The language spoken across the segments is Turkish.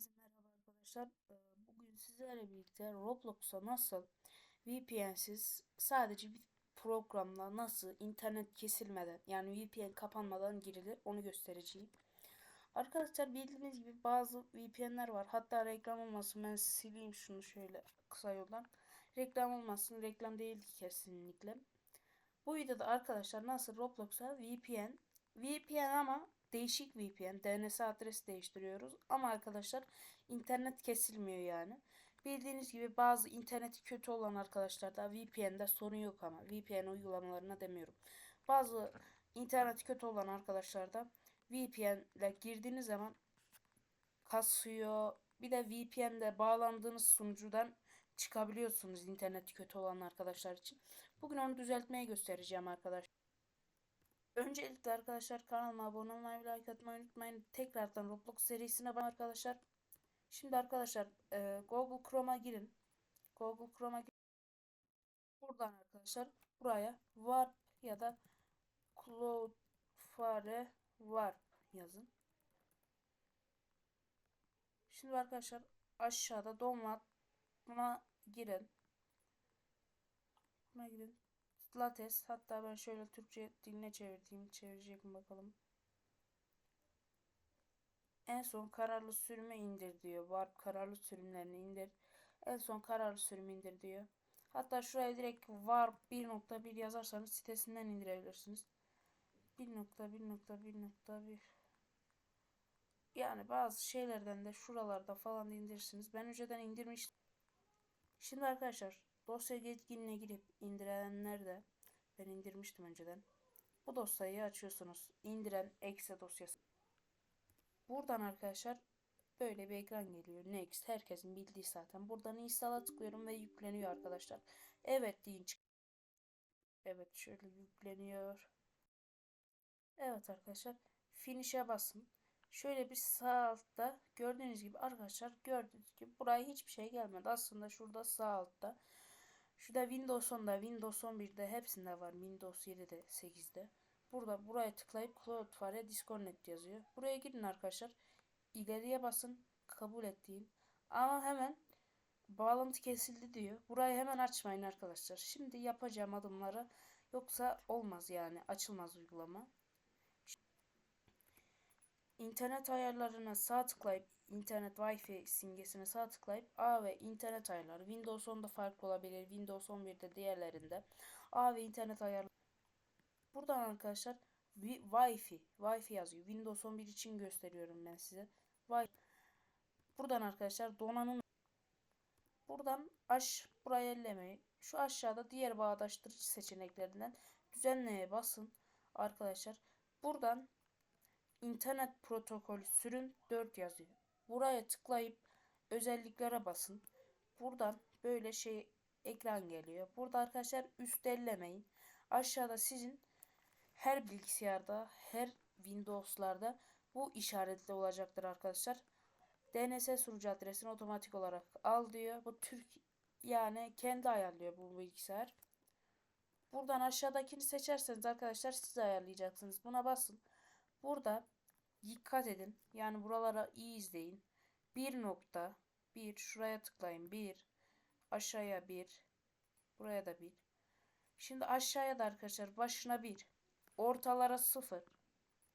Herkese merhaba arkadaşlar. Ee, Bugün sizlerle birlikte Roblox'a nasıl VPN'siz sadece bir programla nasıl internet kesilmeden yani VPN kapanmadan girilir onu göstereceğim. Arkadaşlar bildiğiniz gibi bazı VPN'ler var. Hatta reklam olmasın ben sileyim şunu şöyle kısa yoldan. Reklam olmasın reklam değil kesinlikle. Bu videoda arkadaşlar nasıl Roblox'a VPN VPN ama değişik VPN DNS adresi değiştiriyoruz ama arkadaşlar internet kesilmiyor yani. Bildiğiniz gibi bazı interneti kötü olan arkadaşlarda VPN'de sorun yok ama VPN uygulamalarına demiyorum. Bazı interneti kötü olan arkadaşlarda VPN ile girdiğiniz zaman kasıyor. Bir de VPN'de bağlandığınız sunucudan çıkabiliyorsunuz interneti kötü olan arkadaşlar için. Bugün onu düzeltmeye göstereceğim arkadaşlar. Öncelikle arkadaşlar kanalıma abone olmayı ve like atmayı unutmayın. Tekrardan Roblox serisine bakın arkadaşlar. Şimdi arkadaşlar e, Google Chrome'a girin. Google Chrome'a girin. Buradan arkadaşlar buraya warp ya da Cloudflare warp yazın. Şimdi arkadaşlar aşağıda download buna girin. Buna girin. Lattes. Hatta ben şöyle Türkçe diline çevireyim. Çevirecek mi bakalım. En son kararlı sürümü indir diyor. Warp kararlı sürümlerini indir. En son kararlı sürümü indir diyor. Hatta şuraya direkt Warp 1.1 yazarsanız sitesinden indirebilirsiniz. 1.1.1.1 Yani bazı şeylerden de şuralarda falan indirirsiniz. Ben önceden indirmiştim. Şimdi arkadaşlar dosya yetkinliğine girip indirenler de ben indirmiştim önceden. Bu dosyayı açıyorsunuz. İndiren exe dosyası. Buradan arkadaşlar böyle bir ekran geliyor. Next. Herkesin bildiği zaten. Buradan install'a tıklıyorum ve yükleniyor arkadaşlar. Evet deyin. Evet şöyle yükleniyor. Evet arkadaşlar. Finish'e basın. Şöyle bir sağ altta gördüğünüz gibi arkadaşlar gördüğünüz gibi buraya hiçbir şey gelmedi. Aslında şurada sağ altta. Şurada Windows 10'da, Windows 11'de hepsinde var. Windows 7'de, 8'de. Burada buraya tıklayıp Cloudflare Disconnect yazıyor. Buraya girin arkadaşlar. İleriye basın. Kabul ettiğim. Ama hemen bağlantı kesildi diyor. Burayı hemen açmayın arkadaşlar. Şimdi yapacağım adımları yoksa olmaz yani. Açılmaz uygulama. İnternet ayarlarına sağ tıklayıp internet Wi-Fi simgesine sağ tıklayıp A ve internet ayarları Windows 10'da farklı olabilir. Windows 11'de diğerlerinde A ve internet ayarları. Buradan arkadaşlar Wi-Fi Wi-Fi yazıyor. Windows 11 için gösteriyorum ben size. Wi Buradan arkadaşlar donanım Buradan aş buraya ellemeyi. Şu aşağıda diğer bağdaştırıcı seçeneklerinden düzenleye basın arkadaşlar. Buradan internet protokolü sürüm 4 yazıyor. Buraya tıklayıp özelliklere basın. Buradan böyle şey ekran geliyor. Burada arkadaşlar üst ellemeyin. Aşağıda sizin her bilgisayarda, her Windows'larda bu işaretli olacaktır arkadaşlar. DNS sunucu adresini otomatik olarak al diyor. Bu Türk yani kendi ayarlıyor bu bilgisayar. Buradan aşağıdakini seçerseniz arkadaşlar siz ayarlayacaksınız. Buna basın. Burada dikkat edin. Yani buralara iyi izleyin. Bir nokta. Bir. Şuraya tıklayın. Bir. Aşağıya bir. Buraya da bir. Şimdi aşağıya da arkadaşlar başına bir. Ortalara sıfır.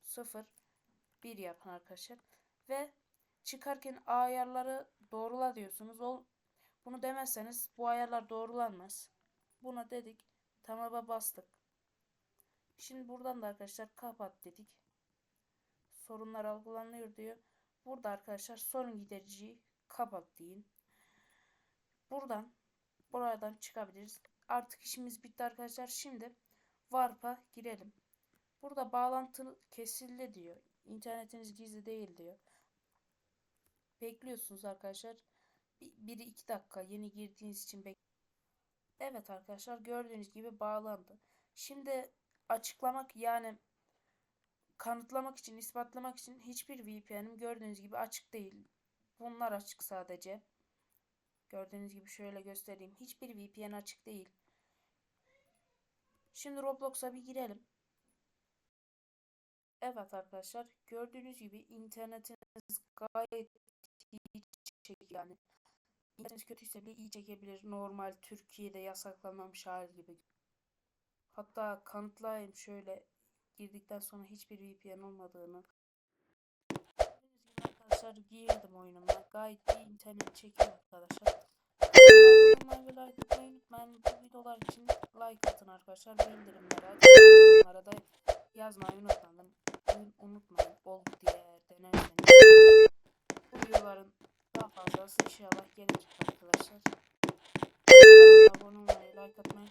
Sıfır. Bir yapın arkadaşlar. Ve çıkarken ayarları doğrula diyorsunuz. O, bunu demezseniz bu ayarlar doğrulanmaz. Buna dedik. Tamam'a bastık. Şimdi buradan da arkadaşlar kapat dedik sorunlar algılanıyor diyor. Burada arkadaşlar sorun gidericiyi kapat deyin. Buradan buradan çıkabiliriz. Artık işimiz bitti arkadaşlar. Şimdi Warp'a girelim. Burada bağlantı kesildi diyor. İnternetiniz gizli değil diyor. Bekliyorsunuz arkadaşlar. Biri iki dakika yeni girdiğiniz için bek Evet arkadaşlar gördüğünüz gibi bağlandı. Şimdi açıklamak yani kanıtlamak için, ispatlamak için hiçbir VPN'im gördüğünüz gibi açık değil. Bunlar açık sadece. Gördüğünüz gibi şöyle göstereyim. Hiçbir VPN açık değil. Şimdi Roblox'a bir girelim. Evet arkadaşlar gördüğünüz gibi internetiniz gayet iyi çekiyor yani. İnternet kötüyse bile iyi çekebilir. Normal Türkiye'de yasaklanmamış hali gibi. Hatta kanıtlayayım şöyle girdikten sonra hiçbir VPN olmadığını. Gördüğünüz gibi arkadaşlar girdim oyunuma. Gayet iyi internet çekiyor arkadaşlar. Abone ve like atmayı unutmayın. Bu videolar için like atın arkadaşlar. Bildirimleri açın. Yorumlara da yazmayı unutmayın. Unutmayın. Oldu diye denerseniz. Bu videoların daha fazlası inşallah gelecek arkadaşlar. Abone olmayı, like atmayı